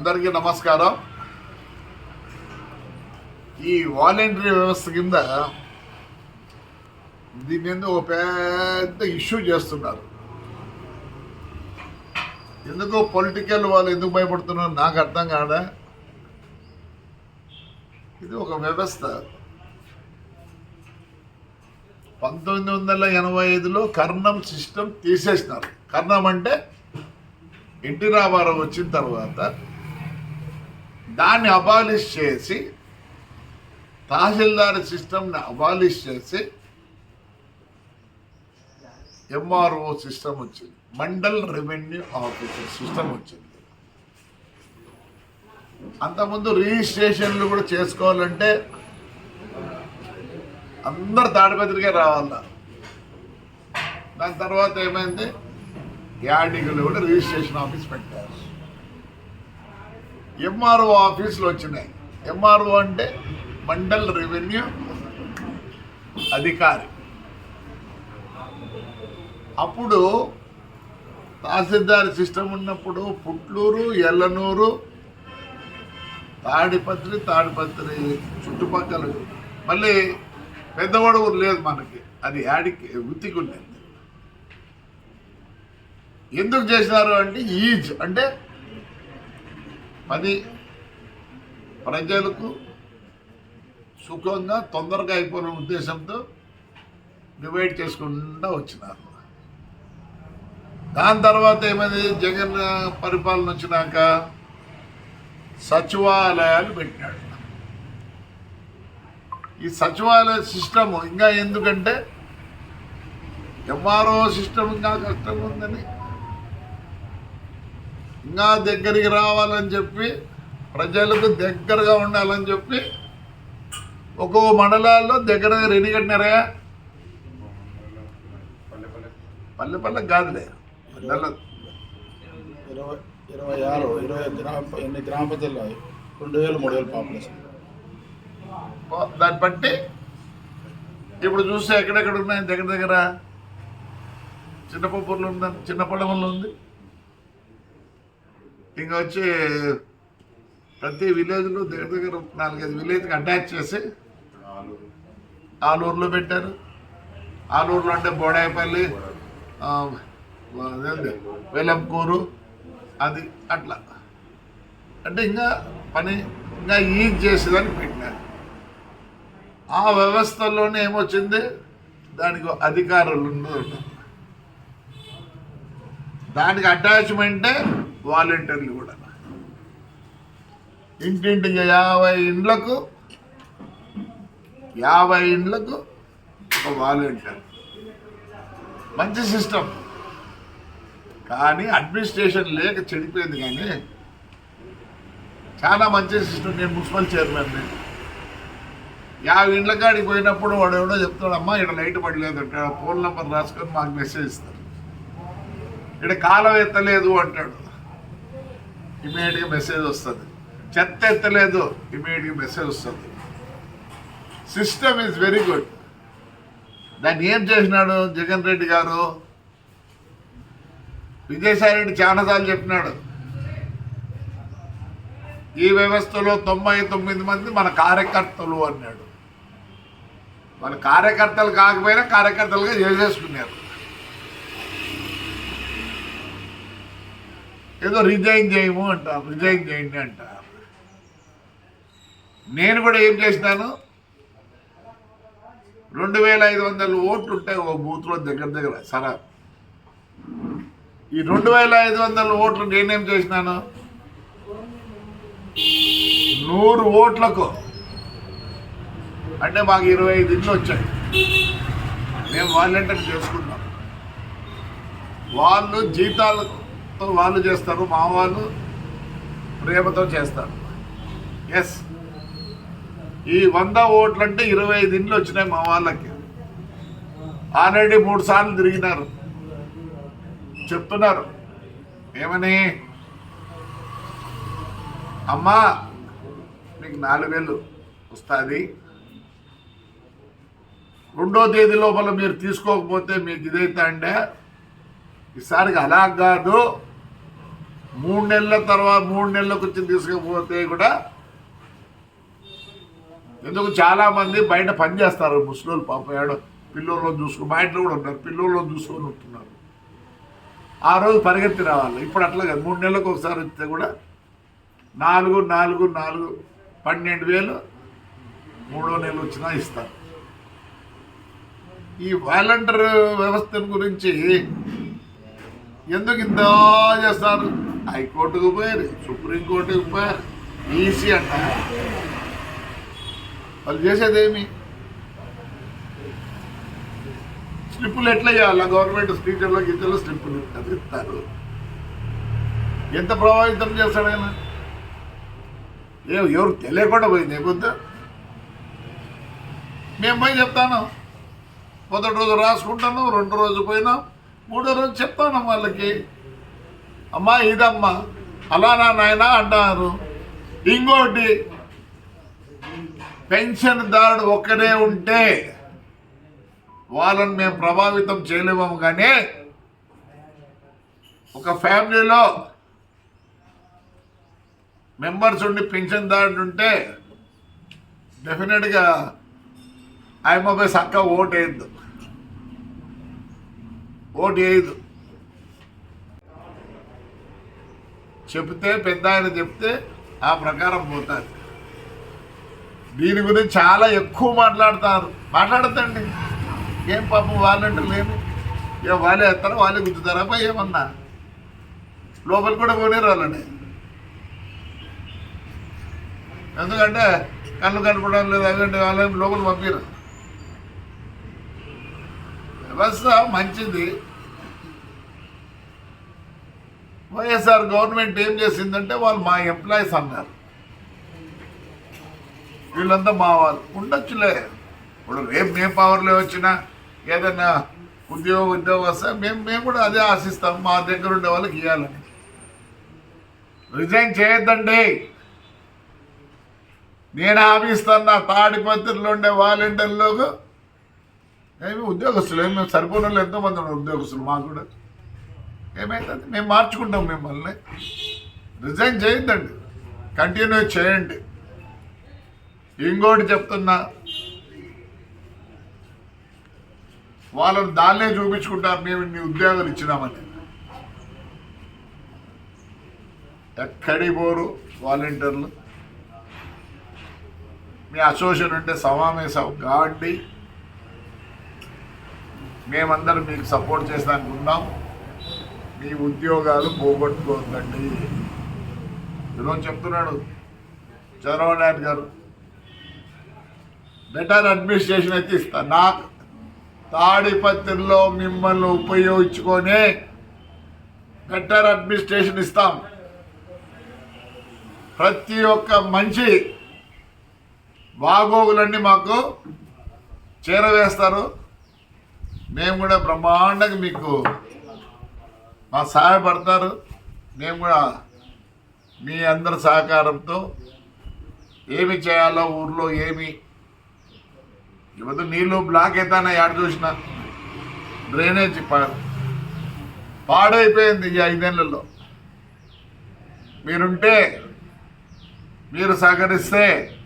అందరికీ నమస్కారం. ఈ వాలంటరీ వ్యవస్థ కింద దీని మీద ఒక పెద్ద ఇష్యూ చేస్తున్నారు? ఎందుకు పొలిటికల్ వాళ్ళు ఎందుకు భయపడుతున్నారు? నాకు అర్థం కాదా? ఇది ఒక వ్యవస్థ. పంతొమ్మిది వందల ఎనభై ఐదులో కర్ణం సిస్టమ్ తీసేసినారు. కర్ణం అంటే ఎన్టీ రామారావు వచ్చిన తర్వాత దాన్ని అబాలిష్ చేసి తహసీల్దార్ సిస్టమ్ని అబాలిష్ చేసి ఎంఆర్ఓ సిస్టమ్ వచ్చింది. మండల్ రెవెన్యూ ఆఫీసర్ సిస్టమ్ వచ్చింది. అంతకుముందు రిజిస్ట్రేషన్లు కూడా చేసుకోవాలంటే అందరు తాడిపత్రికే రావాల? దాని తర్వాత ఏమైంది? యాడికలు కూడా రిజిస్ట్రేషన్ ఆఫీస్ పెట్టారు. ఎంఆర్ఓ ఆఫీసులు వచ్చినాయి. ఎంఆర్ఓ అంటే మండల్ రెవెన్యూ అధికారి. అప్పుడు తహసీల్దార్ సిస్టమ్ ఉన్నప్పుడు పుట్లూరు ఎల్లనూరు తాడిపత్రి తాడిపత్రి చుట్టుపక్కల మళ్ళీ పెద్దవాడు ఊరు లేదు మనకి. అది యాడికి ఉత్తికి ఉండేది. ఎందుకు చేసినారు అంటే ఈజ్ అంటే పది ప్రజలకు సుఖంగా తొందరగా అయిపోయిన ఉద్దేశంతో డివైడ్ చేసుకుంటూ వచ్చినారు. దాని తర్వాత ఏమైంది? జగన్ పరిపాలన వచ్చినాక సచివాలయాలు పెట్టినాడు. ఈ సచివాలయ సిస్టమ్ ఇంకా ఎందుకంటే ఎంఆర్ఓ సిస్టమ్ ఇంకా కష్టంగా ఉందని ఇంకా దగ్గరికి రావాలని చెప్పి ప్రజలకు దగ్గరగా ఉండాలని చెప్పి ఒక్కో మండలాల్లో దగ్గర దగ్గర ఎన్ని కట్టినారా? పల్లె పల్లె కాదులే పల్లెల్లో ఇరవై ఇరవై ఆరు ఇరవై గ్రామ ఎన్ని గ్రామ పంచాయతీలు రెండు వేలు మూడు వేలు పాపులేషన్. దాన్ని బట్టి ఇప్పుడు చూస్తే ఎక్కడెక్కడ ఉన్నాయి? దగ్గర దగ్గర చిన్నపప్పూర్లో ఉందని చిన్న పడవల్లో ఉంది. ఇంకా వచ్చి ప్రతి విలేజ్లో దగ్గర దగ్గర నాలుగైదు విలేజ్కి అటాచ్ చేసి ఆలూరులో పెట్టారు. ఆలూరులో అంటే బోడాయపల్లి వెలంకూరు అది అట్లా. అంటే ఇంకా పని ఇంకా ఈజ్ చేసేదని పెట్టినారు. ఆ వ్యవస్థలోనే ఏమొచ్చింది? దానికి అధికారులు ఉన్నారు. దానికి అటాచ్మెంటే వాలంటీర్లు కూడా. ఇంటింటికి యాభై ఇండ్లకు యాభై ఇండ్లకు ఒక వాలంటీర్. మంచి సిస్టమ్. కానీ అడ్మినిస్ట్రేషన్ లేక చెడిపోయింది కానీ చాలా మంచి సిస్టమ్. నేను మున్సిపల్ చైర్మన్ని. యాభై ఇండ్ల కాడికి పోయినప్పుడు వాడు ఎవడో చెప్తాడమ్మా ఇక్కడ లైట్ పడలేదు అంటాడు ఫోన్ నెంబర్ రాసుకొని మాకు మెసేజ్ ఇస్తారు. ఇక్కడ కాలం ఎత్తలేదు అంటాడు. ఇమీడియట్గా మెసేజ్ వస్తుంది. చెత్త ఎత్తలేదు ఇమీడియట్గా మెసేజ్ వస్తుంది. సిస్టమ్ ఈజ్ వెరీ గుడ్ దాన్ని ఏం చేసినాడు జగన్ రెడ్డి గారు? విజయసాయి రెడ్డి చాలాసార్లు చెప్పినాడు. ఈ వ్యవస్థలో తొంభై తొమ్మిది మంది మన కార్యకర్తలు అన్నాడు. మన కార్యకర్తలు కాకపోయినా కార్యకర్తలుగా చేసేసుకున్నారు. ఏదో రిజైన్ చేయము అంటారు రిజైన్ చేయండి అంటారు నేను కూడా ఏం చేసినాను? రెండు వేల ఐదు వందల ఓట్లు ఉంటాయి ఒక బూత్లో దగ్గర దగ్గర సరే. ఈ రెండు వేల ఐదు వందల ఓట్లు నేనేం చేసినాను? నూరు ఓట్లకు. అంటే మాకు ఇరవై ఐదు ఇంట్లు వచ్చాయి. మేము వాలంటీర్ చేసుకున్నాం వాళ్ళు జీతాలు వాళ్ళు చేస్తారు మా వాళ్ళు ప్రేమతో చేస్తారు. ఎస్ ఈ వంద ఓట్లు అంటే ఇరవై ఐదు ఇండ్లు వచ్చినాయి మా వాళ్ళకి. ఆల్రెడీ మూడు సార్లు తిరిగినారు. చెప్తున్నారు. ఏమని? అమ్మా మీకు నాలుగు వేలు వస్తుంది. రెండో తేదీ లోపల మీరు తీసుకోకపోతే మీకు ఇదైతే అంటే ఈసారికి అలా కాదు. మూడు నెలల తర్వాత మూడు నెలలకు వచ్చి తీసుకుపోతే కూడా ఎందుకు చాలా మంది బయట పని చేస్తారు ముసలోళ్ళు పాప ఏడో పిల్లోళ్ళు చూసుకుని మా ఇంట్లో కూడా ఉన్నారు పిల్లోళ్ళని చూసుకొని ఉంటున్నారు. ఆ రోజు పరిగెత్తి రావాలి. ఇప్పుడు అట్లా కాదు. మూడు నెలలకు ఒకసారి వస్తే కూడా నాలుగు నాలుగు నాలుగు పన్నెండు వేలు మూడో నెల వచ్చినా ఇస్తారు. ఈ వాలంటీర్ వ్యవస్థ గురించి ఎందుకు ఇంత చేస్తారు? హైకోర్టుకు పోయారు సుప్రీంకోర్టుకు పోయారు. ఈసీ అంట. వాళ్ళు చేసేదేమి? స్లిప్పులు ఎట్లా చేయాలి? గవర్నమెంట్ స్పీకర్లో గీతల్లో స్లిప్పులు అది ఇస్తారు. ఎంత ప్రభావితం చేస్తాడు ఆయన? ఏ ఎవరు తెలియకుండా పోయింది పొద్దు? మేము పోయి చెప్తాను. మొదటి రోజు రాసుకుంటాను రెండు రోజు పోయినాం మూడో రోజు చెప్తాను వాళ్ళకి. అమ్మా ఇదమ్మా. అలానా నాయన అంటారు. ఇంకోటి పెన్షన్దారుడు ఒక్కడే ఉంటే వాళ్ళని మేము ప్రభావితం చేయలేము కానీ ఒక ఫ్యామిలీలో మెంబర్స్ ఉండి పెన్షన్దారుడు ఉంటే డెఫినెట్గా ఆయమ్మ పోయి చక్క ఓటు వేయద్దు ఓటు వేయదు చెప్తే పెద్ద ఆయన చెప్తే ఆ ప్రకారం పోతారు. దీని గురించి చాలా ఎక్కువ మాట్లాడతారు. మాట్లాడతండి ఏం పాపం వాళ్ళంటే లేదు ఇక వాళ్ళే ఎత్తారా వాళ్ళే గుద్దుతారా. పై ఏమన్నా? లోపల కూడా పోనీరు వాళ్ళని. ఎందుకంటే కళ్ళు కనపడడం లేదు ఎందుకంటే వాళ్ళని లోపల పంపిరు. వ్యవస్థ మంచిది. వైఎస్ఆర్ గవర్నమెంట్ ఏం చేసిందంటే వాళ్ళు మా ఎంప్లాయీస్ అన్నారు. వీళ్ళంతా మా వాళ్ళు. ఉండొచ్చులే. ఇప్పుడు రేపు మేము పవర్లో వచ్చినా ఏదైనా ఉద్యోగ ఉద్యోగం వస్తే మేము మేము కూడా అదే ఆశిస్తాం. మా దగ్గర ఉండే వాళ్ళకి ఇవ్వాలని రిజైన్ చేయొద్దండి. నేను ఆపిస్తున్నా తాడిపత్రిలో ఉండే వాలంటీర్లకు. ఏమి ఉద్యోగస్తులు ఏమి సరిపోయిన వాళ్ళు ఎంతోమంది ఉన్నారు ఉద్యోగస్తులు మాకు కూడా. ఏమైతుంది మేము మార్చుకుంటాం మిమ్మల్ని. రిజైన్ చేయొద్దండి కంటిన్యూ చేయండి. ఇంకోటి చెప్తున్నా వాళ్ళని దాన్నే చూపించుకుంటారు మేము ఇన్ని ఉద్యోగాలు ఇచ్చినామని. ఎక్కడి పోరు వాలంటీర్లు మీ అసోసియేషన్ ఉంటే సమావేశం కాబట్టి మేమందరం మీకు సపోర్ట్ చేసేదానికి ఉన్నాం. మీ ఉద్యోగాలు పోగొట్టుకోవద్దండి. ఈరోజు చెప్తున్నాడు. చంద్రబాబు నాయుడు గారు బెటర్ అడ్మినిస్ట్రేషన్ అయితే ఇస్తా. నాకు తాడిపత్రిలో మిమ్మల్ని ఉపయోగించుకొని బెటర్ అడ్మినిస్ట్రేషన్ ఇస్తాం. ప్రతి ఒక్క మంచి బాగోగులన్నీ మాకు చేరవేస్తారు. మేము కూడా బ్రహ్మాండంగా మీకు మాకు సహాయపడతారు మేము కూడా మీ అందరి సహకారంతో ఏమి చేయాలో ఊర్లో ఏమి ఇవద్దు నీళ్ళు బ్లాక్ అవుతానా ఎక్కడ చూసిన. డ్రైనేజ్ పా- పాడైపోయింది ఈ ఐదేళ్ళలో. మీరుంటే మీరు సహకరిస్తే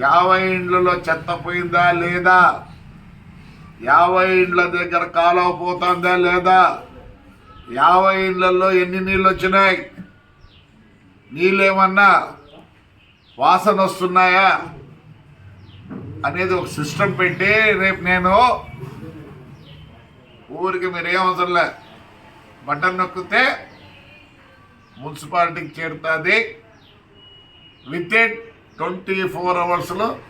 యాభై ఇండ్లలో చెత్త పోయిందా లేదా? యాభై ఇండ్ల దగ్గర కాలువ పోతుందా లేదా? యాభై ఇండ్లలో ఎన్ని నీళ్ళు వచ్చినాయి నీళ్ళేమన్నా వాసన వస్తున్నాయా? అనేది ఒక సిస్టమ్ పెట్టి రేపు నేను ఊరికి మీరు ఏం అవసరం లే. బటన్ నొక్కితే మున్సిపాలిటీకి చేరుతుంది. విత్ ఇన్ ట్వంటీ ఫోర్ అవర్స్లో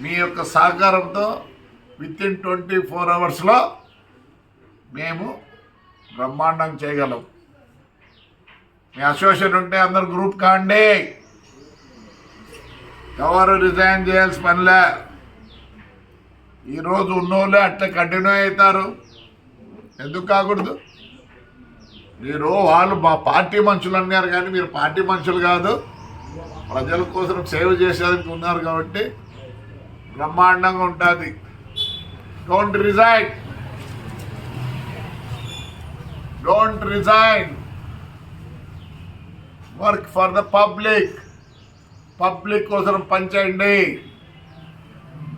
మీ యొక్క సహకారంతో విత్ ఇన్ ట్వంటీ ఫోర్ అవర్స్లో మేము బ్రహ్మాండం చేయగలం మీ అసోసియేషన్ ఉంటే అందరు గ్రూప్ కాండి. ఎవరు రిజైన్ చేయాల్సి పనిలే. ఈరోజు ఉన్నోళ్ళే అట్లా కంటిన్యూ అవుతారు. ఎందుకు కాకూడదు? మీరు వాళ్ళు మా పార్టీ మనుషులు అన్నారు కానీ మీరు పార్టీ మనుషులు కాదు. ప్రజల కోసం సేవ చేసేందుకు ఉన్నారు కాబట్టి బ్రహ్మాండంగా ఉంటుంది. Don't resign don't resign work for the public public కోసం పనిచేయండి.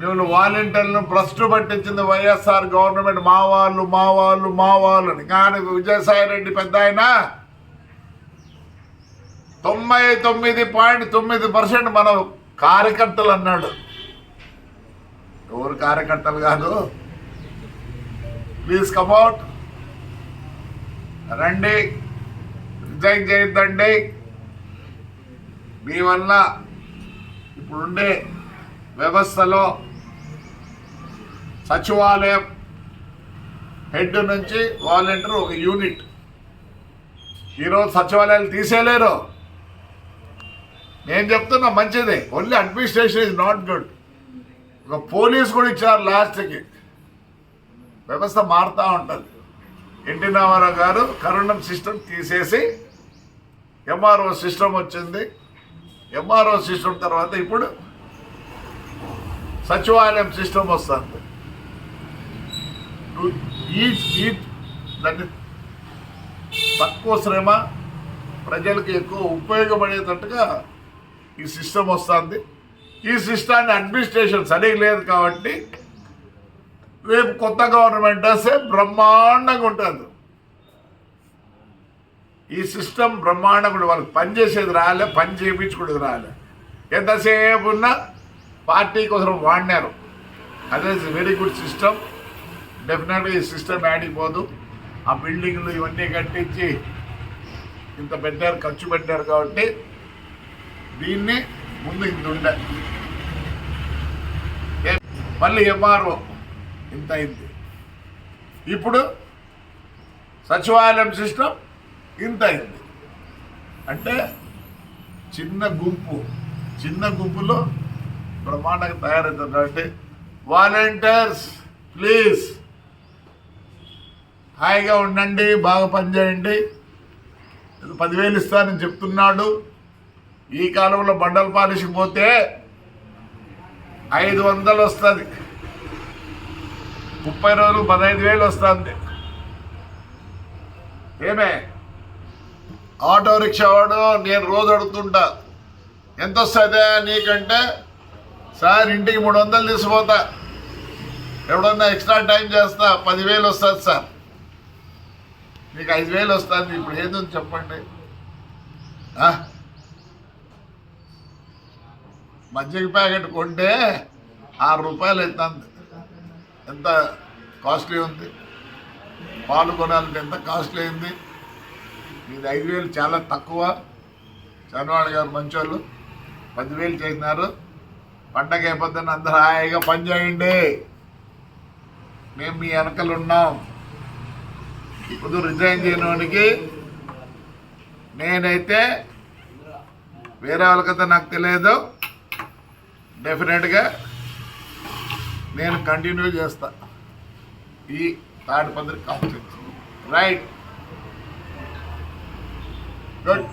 నేను వాలంటీర్లను భ్రష్టు పట్టించింది వైఎస్ఆర్ గవర్నమెంట్. మా వాళ్ళు మా వాళ్ళు మా వాళ్ళు అని. కానీ విజయసాయి రెడ్డి పెద్ద ఆయన తొంభై తొమ్మిది పాయింట్ తొమ్మిది పర్సెంట్ మన కార్యకర్తలు అన్నాడు. ఎవరు కార్యకర్తలు కాదు? ప్లీజ్ కమ్అట్ రండి. రిజైన్ చేయొద్దండి మీ వల్ల ఇప్పుడుండే వ్యవస్థలో సచివాలయం హెడ్ నుంచి వాలంటీర్ ఒక యూనిట్. ఈరోజు సచివాలయాలు తీసేయలేరు. నేను చెప్తున్నా మంచిదే. Only administration is not good ఒక పోలీస్ కూడా ఇచ్చారు లాస్ట్కి. వ్యవస్థ మారుతూ ఉంటుంది. ఎన్టీ రామారావు గారు కరోనా సిస్టమ్ తీసేసి ఎంఆర్ఓ సిస్టమ్ వచ్చింది. ఎంఆర్ఓ సిస్టమ్ తర్వాత ఇప్పుడు సచివాలయం సిస్టమ్ వస్తుంది. ఈ ఈ దాన్ని తక్కువ శ్రమ ప్రజలకు ఎక్కువ ఉపయోగపడేటట్టుగా ఈ సిస్టమ్ వస్తుంది. ఈ సిస్టాన్ని అడ్మినిస్ట్రేషన్ సరిగ్గా లేదు కాబట్టి రేపు కొత్త గవర్నమెంట్ వస్తే బ్రహ్మాండంగా ఉంటుంది. ఈ సిస్టమ్ బ్రహ్మాండంగా ఉంటుంది. వాళ్ళకి పనిచేసేది రాలే పని చేయించుకునేది రాలే. ఎంతసేపు ఉన్నా పార్టీ కోసం వాడినారు. అదే వెరీ గుడ్ సిస్టమ్ డెఫినెట్గా ఈ సిస్టమ్ ఆడిపోదు ఆ బిల్డింగ్లు ఇవన్నీ కట్టించి ఇంత పెట్టారు ఖర్చు పెట్టారు కాబట్టి దీన్ని ముందు ఇంత ఉండే మళ్ళీ ఎంఆర్ఓ. ఇంత అయింది. ఇప్పుడు సచివాలయం సిస్టమ్ ఇంత అయింది. అంటే చిన్న గుంపు చిన్న గుంపులో బ్రహ్మాండంగా తయారవుతుంది అంటే వాలంటీర్స్ ప్లీజ్ హాయిగా ఉండండి బాగా పనిచేయండి. పదివేలు ఇస్తానని చెప్తున్నాడు. ఈ కాలంలో బండల పాలిషకి పోతే ఐదు వందలు వస్తుంది. ముప్పై రోజులు పదహైదు వేలు వస్తుంది. ఏమే? ఆటో రిక్షా వాడు నేను రోజు అడుగుతుంటా. ఎంత వస్తుందా నీకంటే? సార్ ఇంటికి మూడు వందలు తీసుకుపోతా. ఎప్పుడన్నా ఎక్స్ట్రా టైం చేస్తా. పదివేలు వస్తుంది సార్. మీకు ఐదు వేలు వస్తుంది. ఇప్పుడు ఏదో చెప్పండి. మజ్జిగ ప్యాకెట్ కొంటే ఆరు రూపాయలు అవుతుంది ఎంత కాస్ట్లీ ఉంది? పాలు కొనాలంటే ఎంత కాస్ట్లీ అయింది? మీది ఐదు వేలు చాలా తక్కువ. చంద్రబాబు గారు మంచోళ్ళు. పదివేలు చేసినారు. పండగ అయిపోద్దని అందరూ హాయిగా పనిచేయండి మేము మీ వెనకలు ఉన్నాం. ఇప్పుడు రిజైన్ చేయడానికి నేనైతే వేరే వాళ్ళకైతే నాకు తెలియదు. డెఫినెట్గా నేను కంటిన్యూ చేస్తా. ఈ తాడిపందిరి కాన్స్టిట్యూన్సీ రైట్ గుడ్